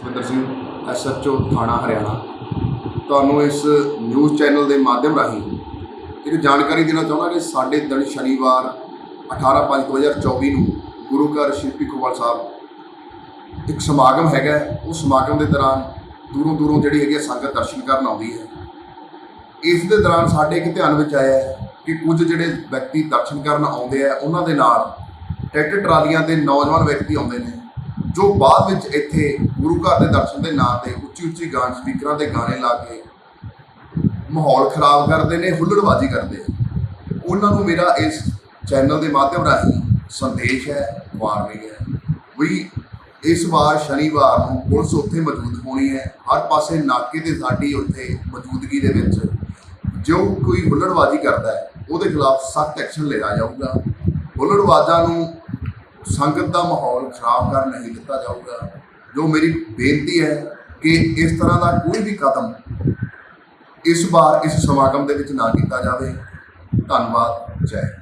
Sukhwinder Singh SHO ਥਾਣਾ ਹਰਿਆਣਾ। ਤੁਹਾਨੂੰ ਇਸ ਨਿਊਜ਼ ਚੈਨਲ ਦੇ ਮਾਧਿਅਮ ਰਾਹੀਂ ਇੱਕ ਜਾਣਕਾਰੀ ਦੇਣਾ ਚਾਹੁੰਦਾ ਕਿ ਸਾਡੇ ਦਿਨ ਸ਼ਨੀਵਾਰ 18/5/2024 ਨੂੰ ਗੁਰੂ ਘਰ ਸ਼੍ਰੀ ਭਿੱਖੂਵਾਲ ਸਾਹਿਬ ਇੱਕ ਸਮਾਗਮ ਹੈਗਾ ਉਸ ਸਮਾਗਮ ਦੇ ਦੌਰਾਨ ਦੂਰੋਂ ਦੂਰੋਂ ਜਿਹੜੀ ਹੈਗੀ ਹੈ ਸੰਗਤ ਦਰਸ਼ਨ ਕਰਨ ਆਉਂਦੀ ਹੈ। ਇਸ ਦੇ ਦੌਰਾਨ ਸਾਡੇ ਇੱਕ ਧਿਆਨ ਵਿੱਚ ਆਇਆ ਕਿ ਕੁਝ ਜਿਹੜੇ ਵਿਅਕਤੀ ਦਰਸ਼ਨ ਕਰਨ ਆਉਂਦੇ ਆ, ਉਹਨਾਂ ਦੇ ਨਾਲ ਟਰੈਕਟਰ ਟਰਾਲੀਆਂ ਦੇ ਨੌਜਵਾਨ ਵਿਅਕਤੀ ਆਉਂਦੇ ਨੇ। ਜੋ ਬਾਅਦ ਵਿੱਚ ਇੱਥੇ ਗੁਰੂ ਘਰ ਦੇ ਦਰਸ਼ਨ ਦੇ ਨਾਂ ਤੇ ਉੱਚੀ ਉੱਚੀ ਗਾਣ ਸਪੀਕਰਾਂ ਦੇ ਗਾਣੇ ਲਾ ਕੇ ਮਾਹੌਲ ਖਰਾਬ ਕਰਦੇ ਨੇ, ਹੁੱਲੜਬਾਜ਼ੀ ਕਰਦੇ ਉਹਨਾਂ ਨੂੰ ਮੇਰਾ ਇਸ ਚੈਨਲ ਦੇ ਮਾਧਿਅਮ ਰਾਹੀਂ ਸੰਦੇਸ਼ ਹੈ ਵਾਰਨਿੰਗ ਹੈ। ਵੀ ਇਸ ਵਾਰ ਸ਼ਨੀਵਾਰ ਨੂੰ ਪੁਲਿਸ ਉੱਥੇ ਮੌਜੂਦ ਹੋਣੀ ਹੈ। ਹਰ ਪਾਸੇ ਨਾਕੇ ਤੇ ਸਾਡੀ ਉੱਥੇ ਮੌਜੂਦਗੀ ਦੇ ਵਿੱਚ ਜੋ ਕੋਈ ਹੁੱਲੜਬਾਜ਼ੀ ਕਰਦਾ ਹੈ, ਉਹਦੇ ਖਿਲਾਫ ਸਖਤ ਐਕਸ਼ਨ ਲਿਆ ਜਾਊਗਾ। ਹੁੱਲੜਬਾਜ਼ਾਂ ਨੂੰ ਸੰਗਤ ਦਾ ਮਾਹੌਲ ਖਰਾਬ ਕਰਨ ਨਹੀਂ ਦਿੱਤਾ ਜਾਊਗਾ। ਜੋ ਮੇਰੀ ਬੇਨਤੀ ਹੈ ਕਿ ਇਸ ਤਰ੍ਹਾਂ ਦਾ ਕੋਈ ਵੀ ਕਦਮ ਇਸ ਵਾਰ ਇਸ ਸਮਾਗਮ ਦੇ ਵਿੱਚ ਨਾ ਕੀਤਾ ਜਾਵੇ। ਧੰਨਵਾਦ। ਜੈ